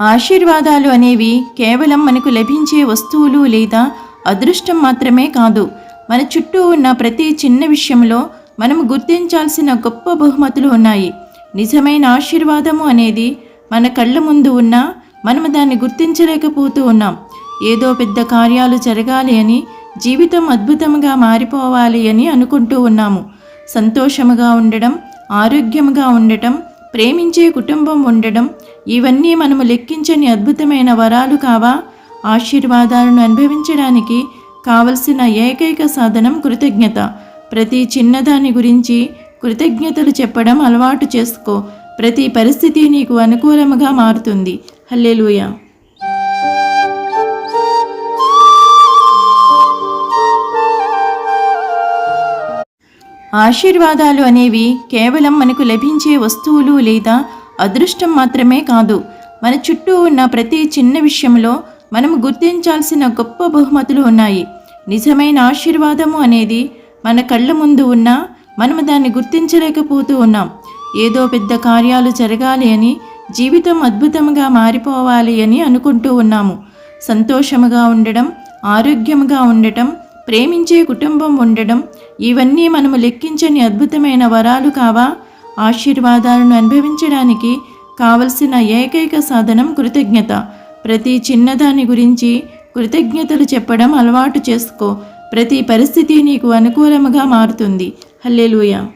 ఆశీర్వాదాలు అనేవి కేవలం మనకు లభించే వస్తువులు లేదా అదృష్టం మాత్రమే కాదు. మన చుట్టూ ఉన్న ప్రతి చిన్న విషయంలో మనం గుర్తించాల్సిన గొప్ప బహుమతులు ఉన్నాయి. నిజమైన ఆశీర్వాదము అనేది మన కళ్ళ ముందు ఉన్నా మనం దాన్ని గుర్తించలేకపోతూ ఉన్నాం. ఏదో పెద్ద కార్యాలు జరగాలి అని జీవితం అద్భుతంగా మారిపోవాలి అని అనుకుంటూ ఉన్నాము. సంతోషముగా ఉండడం ఆరోగ్యముగా ఉండటం ప్రేమించే కుటుంబం ఉండడం ఇవన్నీ మనము లెక్కించని అద్భుతమైన వరాలు కావా? ఆశీర్వాదాలను అనుభవించడానికి కావలసిన ఏకైక సాధనం కృతజ్ఞత. ప్రతి చిన్నదాని గురించి కృతజ్ఞతలు చెప్పడం అలవాటు చేసుకో. ప్రతి పరిస్థితి నీకు అనుకూలముగా మారుతుంది. హల్లెలూయా. ఆశీర్వాదాలు అనేవి కేవలం మనకు లభించే వస్తువులు లేదా అదృష్టం మాత్రమే కాదు. మన చుట్టూ ఉన్న ప్రతి చిన్న విషయంలో మనం గుర్తించాల్సిన గొప్ప బహుమతులు ఉన్నాయి. నిజమైన ఆశీర్వాదము అనేది మన కళ్ళ ముందు ఉన్నా మనము దాన్ని గుర్తించలేకపోతూ ఉన్నాం. ఏదో పెద్ద కార్యాలు జరగాలి అని జీవితం అద్భుతంగా మారిపోవాలి అని అనుకుంటూ ఉన్నాము. సంతోషముగా ఉండడం ఆరోగ్యముగా ఉండటం ప్రేమించే కుటుంబం ఉండడం ఇవన్నీ మనము లెక్కించని అద్భుతమైన వరాలు కావా? ఆశీర్వాదాలను అనుభవించడానికి కావలసిన ఏకైక సాధనం కృతజ్ఞత. ప్రతి చిన్నదాని గురించి కృతజ్ఞతలు చెప్పడం అలవాటు చేసుకో. ప్రతి పరిస్థితి నీకు అనుకూలముగా మారుతుంది. హల్లెలూయా.